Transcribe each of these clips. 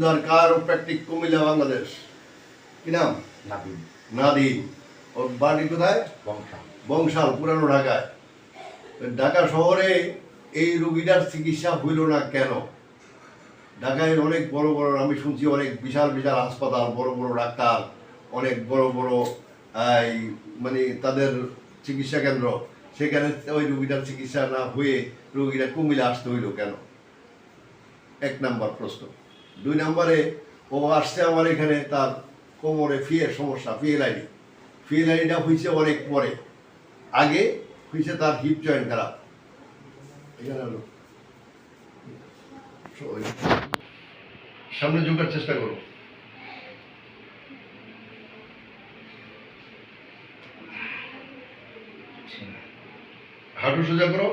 তালুকদার কারোপ্র্যাকটিক কুমিল্লা বাংলাদেশ? কি নাম? নাবিন নাদিম। ওর বাড়ি কোথায়? বংশা বংশাল পুরানো ঢাকায়। ঢাকা শহরে এই রুগীটার চিকিৎসা হইল না কেন? ঢাকায় অনেক বড় বড় আমি শুনছি অনেক বিশাল বিশাল হাসপাতাল বড় বড় ডাক্তার অনেক বড় বড় এই, মানে তাদের চিকিৎসা কেন্দ্র। সেখানে ওই রুগীটার চিকিৎসা না হয়ে রুগীরা কুমিল্লা আসতে হইল কেন? এক নাম্বার প্রশ্ন। দুই নম্বরে ও আসছে আমার এখানে তার কোমরে ফিয়ের সমস্যা ফিয়েল আইডি ফিয়েল আইডিটা হয়েছে অনেক পরে। আগে হয়েছে তার হিপ জয়েন্ট খারাপ। সামনে ঝুঁকার চেষ্টা করো। হাঁটু সোজা করো।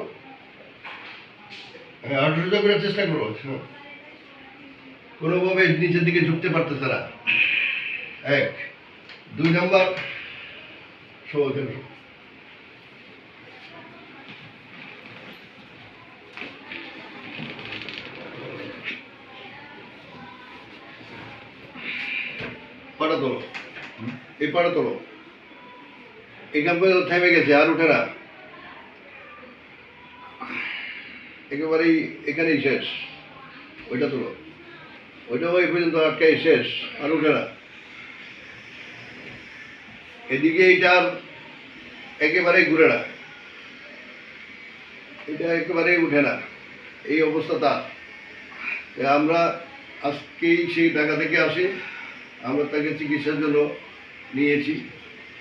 হ্যাঁ হাঁটু সোজা করার চেষ্টা করো। কোনোভাবে নিচের দিকে ঝুঁকতে পারতেছে না। এক। দুই নাম্বার। পাটা তোলো। এই পাটা তোলো। থেমে গেছে, আর উঠে একেবারেই এখানেই শেষ। ওইটা তোলো। ওইটাও এই পর্যন্ত আটকাই শেষ? আর উঠে না। এদিকে এইটার একেবারেই ঘুরে না। এটা একেবারেই উঠে না। এই অবস্থা তার আমরা আজকেই সেই ঢাকা থেকে আসি। আমরা তাকে চিকিৎসার জন্য নিয়েছি।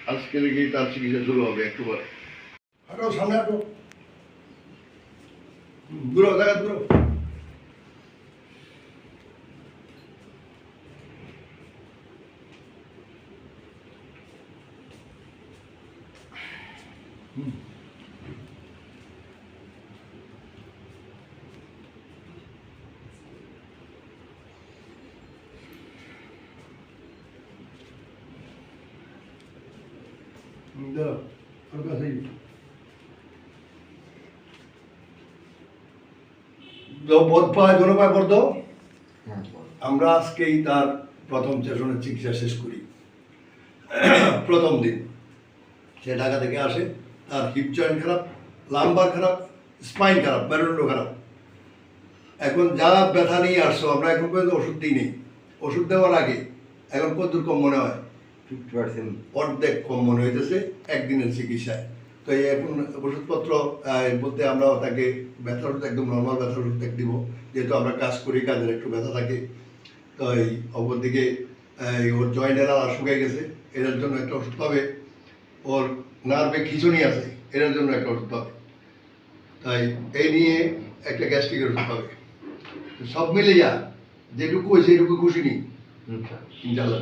আজকে থেকেই তার চিকিৎসা শুরু হবে একটু পরে। হাঁটো সামনে হাঁটো দূর দূর ওর কাছেই বোধ পায় হ্যাঁ। আমরা আজকেই তার প্রথম সেশনের চিকিৎসা শেষ করি। প্রথম দিন। সে ঢাকা থেকে আসে। তার হিপ জয়েন্ট খারাপ লাম্বার খারাপ স্পাইন খারাপ মেরুদণ্ড খারাপ। এখন যা ব্যথা নিয়ে আসছো আমরা এখন পর্যন্ত ওষুধ দিই নেই। ওষুধ দেওয়ার আগে এখন কতদূর কম মনে হয়? ফিফটি পার্সেন্ট অর্ধেক কম মনে হইতেছে একদিনের চিকিৎসায়। তো এই এখন ওষুধপত্র বলতে আমরা তাকে ব্যথার ওষুধ একদম নর্মাল ব্যথার ওষুধ দিব। যেহেতু আমরা কাজ করি কাজের একটু ব্যথা থাকে। তো এই অপরদিকে ওর জয়েন্ট এলাকা শুকিয়ে গেছে। এটার জন্য একটা ওষুধ পাবে। ওর নার্ভে খিচুনি আছে এটার জন্য একটা ওষুধ পাবে। তাই এই নিয়ে একটা গ্যাস্ট্রিকের ওষুধ পাবে। সব মিলে যা যেটুকু হয়েছে এটুকু খুশি নি ইনশাল্লাহ